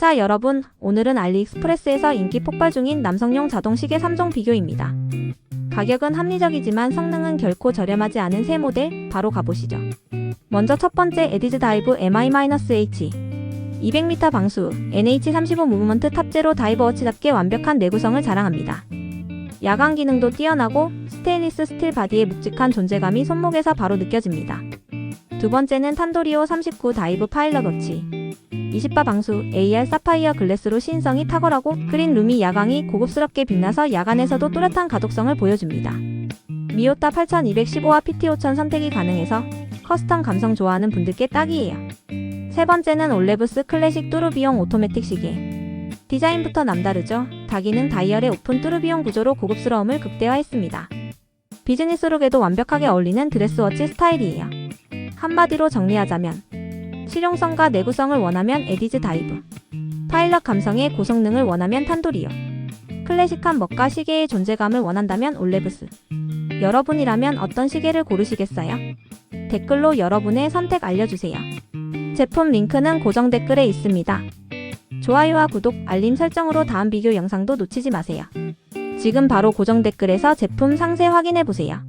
자, 여러분, 오늘은 알리익스프레스에서 인기 폭발 중인 남성용 자동 시계 3종 비교입니다. 가격은 합리적이지만 성능은 결코 저렴하지 않은 새 모델, 바로 가보시죠. 먼저 첫 번째 에디즈 다이브 MI-H 200m 방수 NH35 무브먼트 탑재로 다이버 워치답게 완벽한 내구성을 자랑합니다. 야광 기능도 뛰어나고 스테인리스 스틸 바디의 묵직한 존재감이 손목에서 바로 느껴집니다. 두 번째는 탄도리오 39 다이브 파일럿 워치 20바 방수 AR 사파이어 글래스로 신성이 탁월하고 그린 루미 야광이 고급스럽게 빛나서 야간에서도 또렷한 가독성을 보여줍니다. 미오타 8215와 PT5000 선택이 가능해서 커스텀 감성 좋아하는 분들께 딱이에요. 세 번째는 올레브스 클래식 뚜루비용 오토매틱 시계. 디자인부터 남다르죠. 다기능 다이얼의 오픈 뚜루비용 구조로 고급스러움을 극대화했습니다. 비즈니스룩에도 완벽하게 어울리는 드레스워치 스타일이에요. 한마디로 정리하자면 실용성과 내구성을 원하면 에디즈 다이브, 파일럿 감성의 고성능을 원하면 탄도리오, 클래식한 멋과 시계의 존재감을 원한다면 올레브스. 여러분이라면 어떤 시계를 고르시겠어요? 댓글로 여러분의 선택 알려주세요. 제품 링크는 고정 댓글에 있습니다. 좋아요와 구독, 알림 설정으로 다음 비교 영상도 놓치지 마세요. 지금 바로 고정 댓글에서 제품 상세 확인해 보세요.